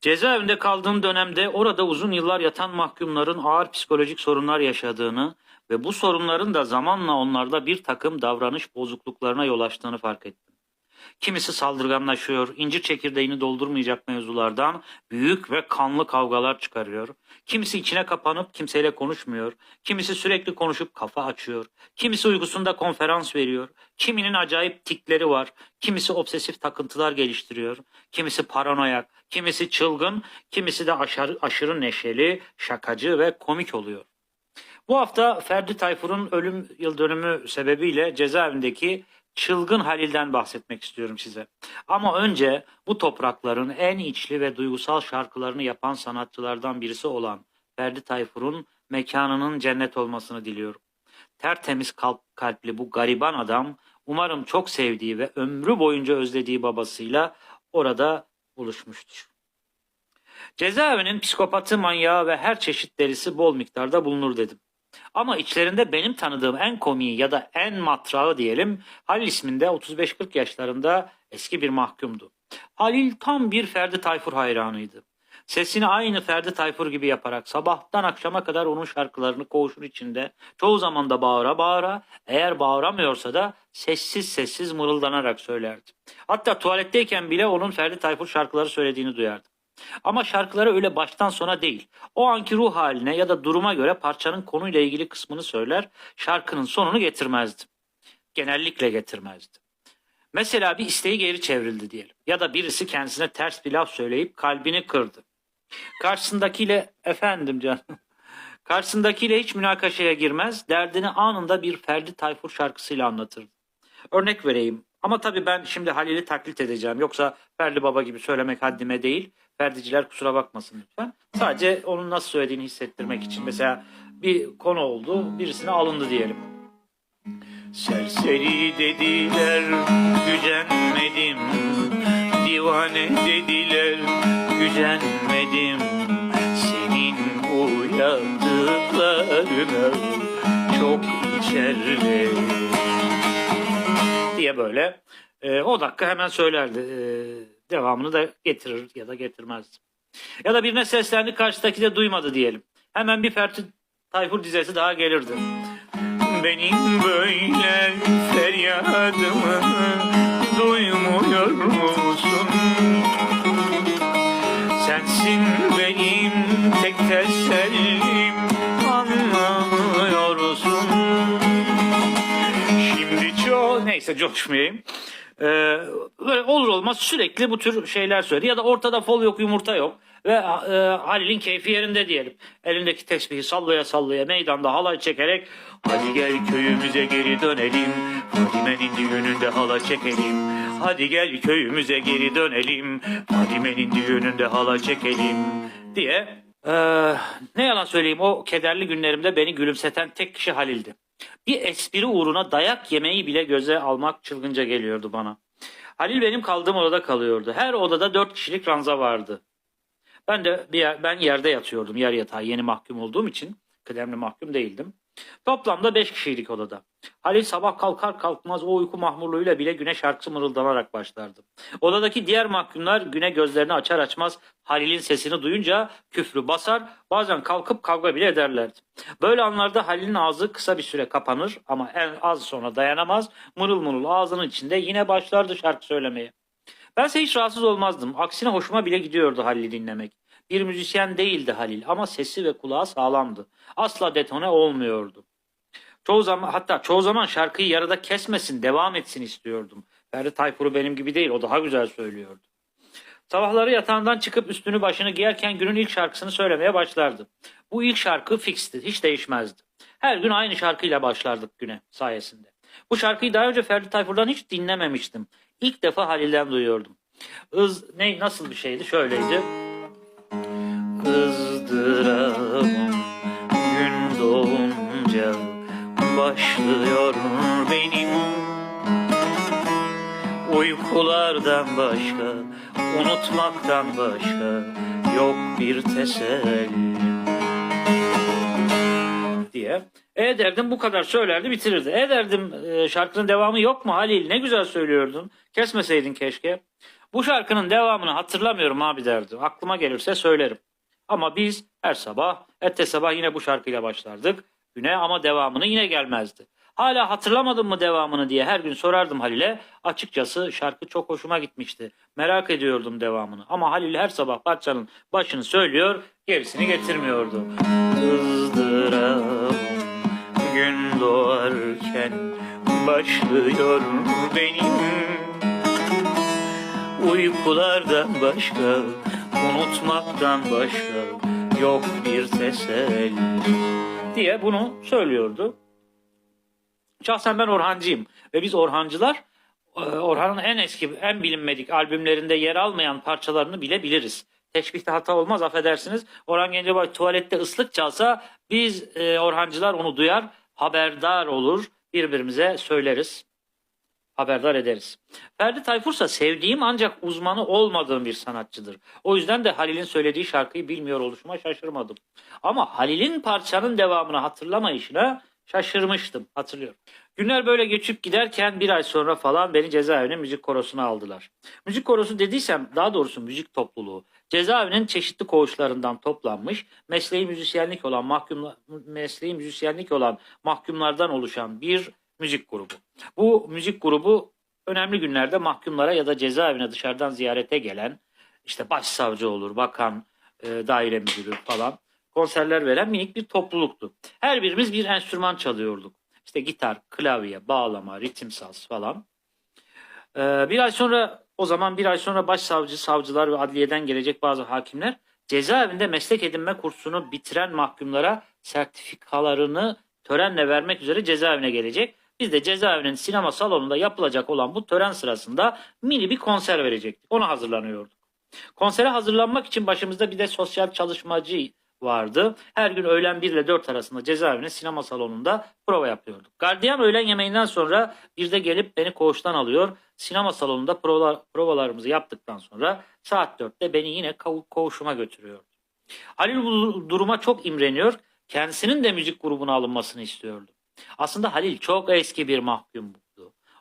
Cezaevinde kaldığım dönemde orada uzun yıllar yatan mahkumların ağır psikolojik sorunlar yaşadığını ve bu sorunların da zamanla onlarda bir takım davranış bozukluklarına yol açtığını fark ettim. Kimisi saldırganlaşıyor, incir çekirdeğini doldurmayacak mevzulardan büyük ve kanlı kavgalar çıkarıyor. Kimisi içine kapanıp kimseyle konuşmuyor. Kimisi sürekli konuşup kafa açıyor. Kimisi uykusunda konferans veriyor. Kiminin acayip tikleri var. Kimisi obsesif takıntılar geliştiriyor. Kimisi paranoyak, kimisi çılgın, kimisi de aşırı, aşırı neşeli, şakacı ve komik oluyor. Bu hafta Ferdi Tayfur'un ölüm yıl dönümü sebebiyle cezaevindeki çılgın Halil'den bahsetmek istiyorum size. Ama önce bu toprakların en içli ve duygusal şarkılarını yapan sanatçılardan birisi olan Ferdi Tayfur'un mekanının cennet olmasını diliyorum. Tertemiz kalp, kalpli bu gariban adam umarım çok sevdiği ve ömrü boyunca özlediği babasıyla orada buluşmuştur. Cezaevinin psikopatı, manyağı ve her çeşit delisi bol miktarda bulunur dedim. Ama içlerinde benim tanıdığım en komiği ya da en matrağı diyelim Halil isminde 35-40 yaşlarında eski bir mahkumdu. Halil tam bir Ferdi Tayfur hayranıydı. Sesini aynı Ferdi Tayfur gibi yaparak sabahtan akşama kadar onun şarkılarını koğuşun içinde çoğu zaman da bağıra bağıra eğer bağıramıyorsa da sessiz sessiz mırıldanarak söylerdi. Hatta tuvaletteyken bile onun Ferdi Tayfur şarkıları söylediğini duyardım. Ama şarkıları öyle baştan sona değil. O anki ruh haline ya da duruma göre parçanın konuyla ilgili kısmını söyler, şarkının sonunu getirmezdi. Genellikle getirmezdi. Mesela bir isteği geri çevrildi diyelim. Ya da birisi kendisine ters bir laf söyleyip kalbini kırdı. Karşısındakiyle efendim canım. Karşısındakiyle hiç münakaşaya girmez, derdini anında bir Ferdi Tayfur şarkısıyla anlatırdı. Örnek vereyim. Ama tabii ben şimdi Halil'i taklit edeceğim. Yoksa Ferdi Baba gibi söylemek haddime değil. Ferdiciler kusura bakmasın lütfen. Sadece onun nasıl söylediğini hissettirmek için. Mesela bir konu oldu, birisine alındı diyelim. Serseri dediler, gücenmedim. Divane dediler, gücenmedim. Senin uyardıklarına çok içerler diye böyle e, o dakika hemen söylerdi. E, devamını da getirir ya da getirmezdi. Ya da birine seslendi karşıdaki de duymadı diyelim. Hemen bir Ferdi Tayfur dizesi daha gelirdi. Benim böyle feryadımı duymuyor musun? Sensin benim tek tesellim anlamıyorsun. Şimdi çok neyse coşmayayım. Ee, böyle olur olmaz sürekli bu tür şeyler söyledi. Ya da ortada fol yok yumurta yok. Ve e, Halil'in keyfi yerinde diyelim. Elindeki tesbihi sallaya sallaya meydanda halay çekerek Hadi gel köyümüze geri dönelim. Fadime'nin düğününde halay çekelim. Hadi gel köyümüze geri dönelim. Fadime'nin düğününde halay çekelim diye. Ee, ne yalan söyleyeyim o kederli günlerimde beni gülümseten tek kişi Halil'di. Bir espri uğruna dayak yemeyi bile göze almak çılgınca geliyordu bana. Halil benim kaldığım odada kalıyordu. Her odada dört kişilik ranza vardı. Ben de bir yer, ben yerde yatıyordum yer yatağı yeni mahkum olduğum için kıdemli mahkum değildim. Toplamda beş kişiydik odada. Halil sabah kalkar kalkmaz o uyku mahmurluğuyla bile güne şarkısı mırıldanarak başlardı. Odadaki diğer mahkumlar güne gözlerini açar açmaz Halil'in sesini duyunca küfrü basar bazen kalkıp kavga bile ederlerdi. Böyle anlarda Halil'in ağzı kısa bir süre kapanır ama en az sonra dayanamaz mırıl mırıl ağzının içinde yine başlardı şarkı söylemeye. Bense hiç rahatsız olmazdım. Aksine hoşuma bile gidiyordu Halil'i dinlemek. Bir müzisyen değildi Halil ama sesi ve kulağı sağlamdı. Asla detone olmuyordu. Çoğu zaman hatta çoğu zaman şarkıyı yarıda kesmesin, devam etsin istiyordum. Ferdi Tayfur'u benim gibi değil, o daha güzel söylüyordu. Sabahları yatağından çıkıp üstünü başını giyerken günün ilk şarkısını söylemeye başlardı. Bu ilk şarkı fixti, hiç değişmezdi. Her gün aynı şarkıyla başlardık güne sayesinde. Bu şarkıyı daha önce Ferdi Tayfur'dan hiç dinlememiştim. İlk defa Halil'den duyuyordum. Iz, ne, nasıl bir şeydi? Şöyleydi. Izdırabım gün doğunca başlıyor benim uykulardan başka unutmaktan başka yok bir teselli diye. E derdim bu kadar söylerdi bitirirdi. E derdim e, şarkının devamı yok mu Halil ne güzel söylüyordun kesmeseydin keşke. Bu şarkının devamını hatırlamıyorum abi derdi. Aklıma gelirse söylerim. Ama biz her sabah, ette sabah yine bu şarkıyla başlardık. Güne ama devamını yine gelmezdi. Hala hatırlamadın mı devamını diye her gün sorardım Halil'e. Açıkçası şarkı çok hoşuma gitmişti. Merak ediyordum devamını. Ama Halil her sabah parçanın başını söylüyor, gerisini getirmiyordu. Izdırabım gün doğarken başlıyor benim. Uykulardan başka, unutmaktan başka yok bir teselli diye bunu söylüyordu. Şahsen ben Orhancıyım ve biz Orhancılar e, Orhan'ın en eski, en bilinmedik albümlerinde yer almayan parçalarını bile biliriz. Teşbihte hata olmaz affedersiniz. Orhan Gencebay tuvalette ıslık çalsa biz e, Orhancılar onu duyar, haberdar olur, birbirimize söyleriz, haberdar ederiz. Ferdi Tayfursa sevdiğim ancak uzmanı olmadığım bir sanatçıdır. O yüzden de Halil'in söylediği şarkıyı bilmiyor oluşuma şaşırmadım. Ama Halil'in parçanın devamını hatırlamayışına şaşırmıştım hatırlıyorum. Günler böyle geçip giderken bir ay sonra falan beni cezaevine müzik korosuna aldılar. Müzik korosu dediysem daha doğrusu müzik topluluğu. Cezaevinin çeşitli koğuşlarından toplanmış mesleği müzisyenlik olan mahkumlar mesleği müzisyenlik olan mahkumlardan oluşan bir müzik grubu. Bu müzik grubu önemli günlerde mahkumlara ya da cezaevine dışarıdan ziyarete gelen işte başsavcı olur, bakan, e, daire müdürü falan konserler veren minik bir topluluktu. Her birimiz bir enstrüman çalıyorduk. İşte gitar, klavye, bağlama, ritim saz falan. Ee, bir ay sonra o zaman bir ay sonra başsavcı, savcılar ve adliyeden gelecek bazı hakimler cezaevinde meslek edinme kursunu bitiren mahkumlara sertifikalarını törenle vermek üzere cezaevine gelecek. Biz de cezaevinin sinema salonunda yapılacak olan bu tören sırasında mini bir konser verecektik. Ona hazırlanıyorduk. Konsere hazırlanmak için başımızda bir de sosyal çalışmacı vardı. Her gün öğlen 1 ile 4 arasında cezaevine sinema salonunda prova yapıyorduk. Gardiyan öğlen yemeğinden sonra bir de gelip beni koğuştan alıyor. Sinema salonunda provalar, provalarımızı yaptıktan sonra saat 4'te beni yine ko- koğuşuma götürüyordu. Halil bu duruma çok imreniyor. Kendisinin de müzik grubuna alınmasını istiyordu. Aslında Halil çok eski bir mahkumdu.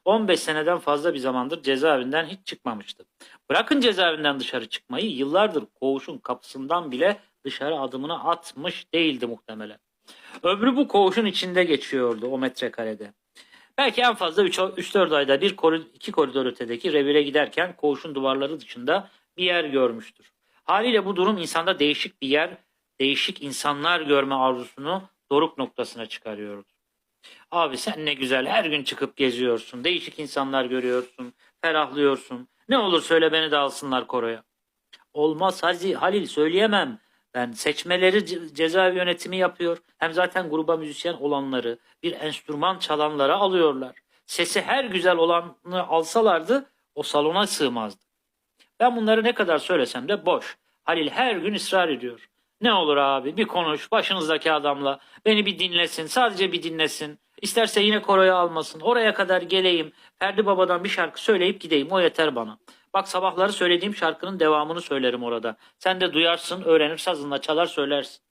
15 seneden fazla bir zamandır cezaevinden hiç çıkmamıştı. Bırakın cezaevinden dışarı çıkmayı yıllardır koğuşun kapısından bile dışarı adımını atmış değildi muhtemelen. Ömrü bu koğuşun içinde geçiyordu o metrekarede. Belki en fazla 3-4 ayda bir iki koridor ötedeki revire giderken koğuşun duvarları dışında bir yer görmüştür. Haliyle bu durum insanda değişik bir yer, değişik insanlar görme arzusunu doruk noktasına çıkarıyordu. Abi sen ne güzel her gün çıkıp geziyorsun, değişik insanlar görüyorsun, ferahlıyorsun. Ne olur söyle beni de alsınlar koroya. Olmaz Hazi, Halil söyleyemem. Ben seçmeleri ce- cezaevi yönetimi yapıyor. Hem zaten gruba müzisyen olanları, bir enstrüman çalanlara alıyorlar. Sesi her güzel olanı alsalardı o salona sığmazdı. Ben bunları ne kadar söylesem de boş. Halil her gün ısrar ediyor. Ne olur abi bir konuş başınızdaki adamla. Beni bir dinlesin sadece bir dinlesin. İsterse yine koroya almasın. Oraya kadar geleyim. Ferdi Baba'dan bir şarkı söyleyip gideyim. O yeter bana. Bak sabahları söylediğim şarkının devamını söylerim orada. Sen de duyarsın, öğrenir sazınla çalar söylersin.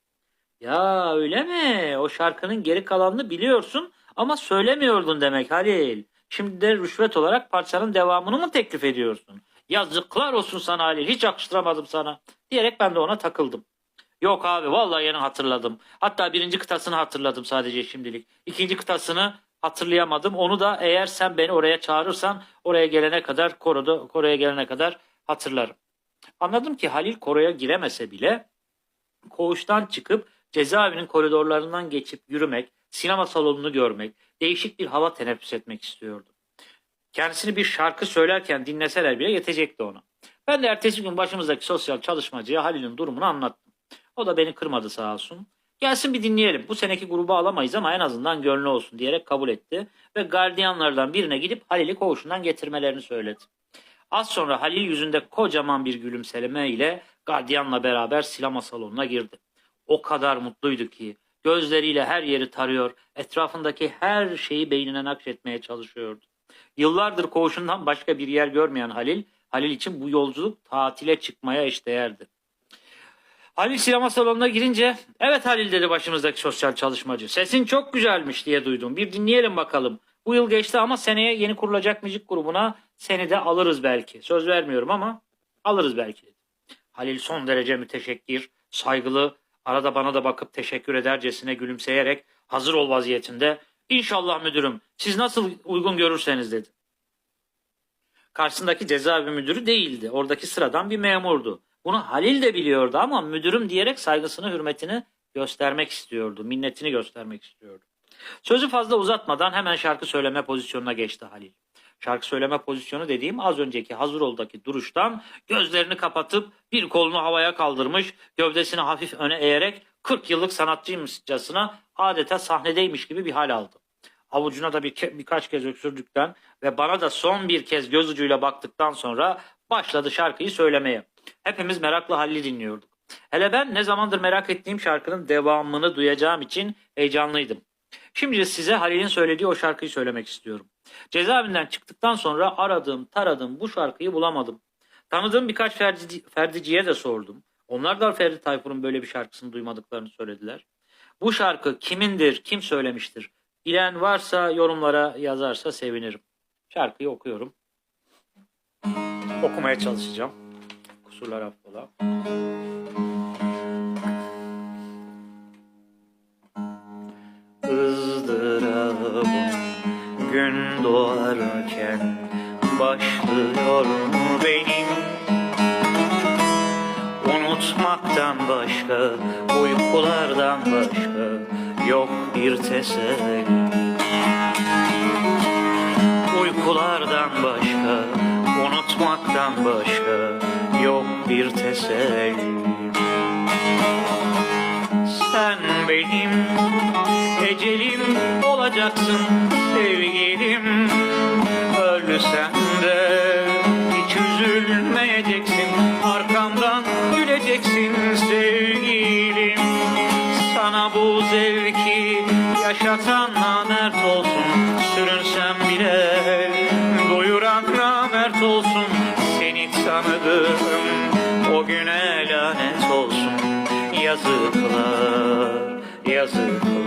Ya öyle mi? O şarkının geri kalanını biliyorsun ama söylemiyordun demek Halil. Şimdi de rüşvet olarak parçanın devamını mı teklif ediyorsun? Yazıklar olsun sana Halil. Hiç yakıştıramadım sana. Diyerek ben de ona takıldım. Yok abi vallahi yeni hatırladım. Hatta birinci kıtasını hatırladım sadece şimdilik. İkinci kıtasını hatırlayamadım. Onu da eğer sen beni oraya çağırırsan oraya gelene kadar koroda koroya gelene kadar hatırlarım. Anladım ki Halil koroya giremese bile koğuştan çıkıp cezaevinin koridorlarından geçip yürümek, sinema salonunu görmek, değişik bir hava teneffüs etmek istiyordu. Kendisini bir şarkı söylerken dinleseler bile yetecekti ona. Ben de ertesi gün başımızdaki sosyal çalışmacıya Halil'in durumunu anlattım. O da beni kırmadı sağ olsun. Gelsin bir dinleyelim. Bu seneki grubu alamayız ama en azından gönlü olsun diyerek kabul etti ve gardiyanlardan birine gidip Halil'i koğuşundan getirmelerini söyledi. Az sonra Halil yüzünde kocaman bir gülümseme ile gardiyanla beraber sinema salonuna girdi. O kadar mutluydu ki gözleriyle her yeri tarıyor, etrafındaki her şeyi beynine nakşetmeye çalışıyordu. Yıllardır koğuşundan başka bir yer görmeyen Halil, Halil için bu yolculuk tatile çıkmaya eşdeğerdi. Halil sinema salonuna girince evet Halil dedi başımızdaki sosyal çalışmacı. Sesin çok güzelmiş diye duydum. Bir dinleyelim bakalım. Bu yıl geçti ama seneye yeni kurulacak müzik grubuna Seni de alırız belki. Söz vermiyorum ama alırız belki dedi. Halil son derece müteşekkir, saygılı, arada bana da bakıp teşekkür edercesine gülümseyerek hazır ol vaziyetinde. İnşallah müdürüm siz nasıl uygun görürseniz dedi. Karşısındaki cezaevi müdürü değildi. Oradaki sıradan bir memurdu. Bunu Halil de biliyordu ama müdürüm diyerek saygısını, hürmetini göstermek istiyordu. Minnetini göstermek istiyordu. Sözü fazla uzatmadan hemen şarkı söyleme pozisyonuna geçti Halil. Şarkı söyleme pozisyonu dediğim az önceki hazır oldaki duruştan gözlerini kapatıp bir kolunu havaya kaldırmış, gövdesini hafif öne eğerek 40 yıllık sanatçıymışçasına adeta sahnedeymiş gibi bir hal aldı. Avucuna da bir ke- birkaç kez öksürdükten ve bana da son bir kez göz ucuyla baktıktan sonra başladı şarkıyı söylemeye. Hepimiz merakla Halil'i dinliyorduk. Hele ben ne zamandır merak ettiğim şarkının devamını duyacağım için heyecanlıydım. Şimdi size Halil'in söylediği o şarkıyı söylemek istiyorum. Cezaevinden çıktıktan sonra aradım, taradım bu şarkıyı bulamadım. Tanıdığım birkaç ferdi, ferdiciye de sordum. Onlar da Ferdi Tayfur'un böyle bir şarkısını duymadıklarını söylediler. Bu şarkı kimindir, kim söylemiştir? Bilen varsa yorumlara yazarsa sevinirim. Şarkıyı okuyorum. Okumaya çalışacağım. Kusurlar affola. ızdırabım gün doğarken başlıyor benim Unutmaktan başka, uykulardan başka yok bir teselli Uykulardan başka, unutmaktan başka yok bir teselli. Sen benim ecelim olacaksın sevgilim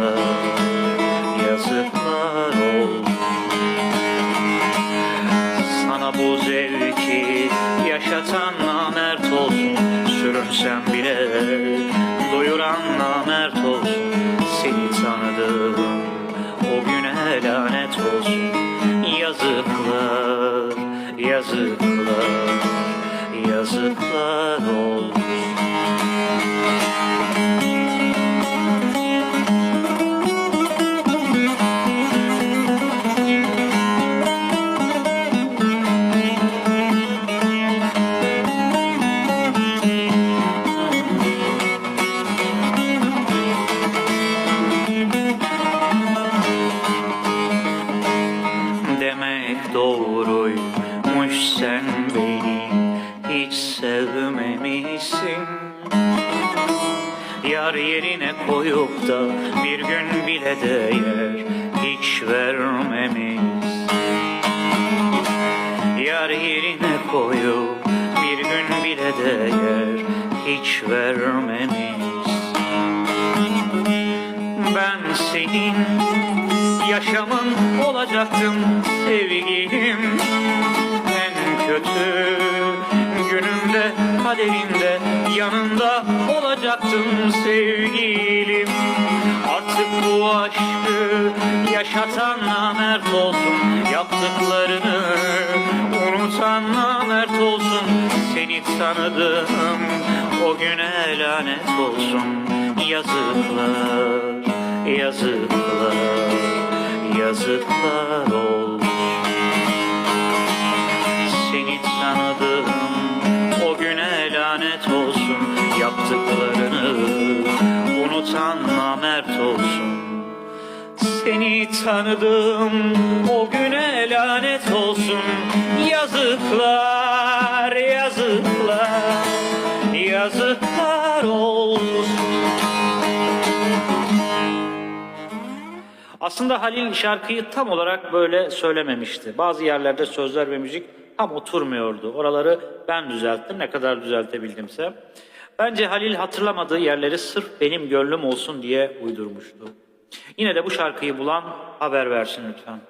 yazıklar, yazıklar olsun. Sana bu zevki yaşatan namert olsun. Sürünsem bile doyuran namert olsun. Seni tanıdım o güne lanet olsun. Yazıklar, yazıklar, yazıklar olsun koyup da bir gün bile değer hiç vermemiş Yar yerine koyup bir gün bile değer hiç vermemiş ben senin yaşamın olacaktım sevgilim. En kötü günümde kaderinde yanında olacaktım sevgilim. Artık bu aşkı yaşatan namert olsun Yaptıklarını unutan namert olsun. Seni tanıdım o güne lanet olsun. Yazıklar, yazıklar, yazıklar olsun namert olsun Seni tanıdım o güne lanet olsun Yazıklar, yazıklar, yazıklar olsun Aslında Halil şarkıyı tam olarak böyle söylememişti. Bazı yerlerde sözler ve müzik tam oturmuyordu. Oraları ben düzelttim ne kadar düzeltebildimse. Bence Halil hatırlamadığı yerleri sırf benim gönlüm olsun diye uydurmuştu. Yine de bu şarkıyı bulan haber versin lütfen.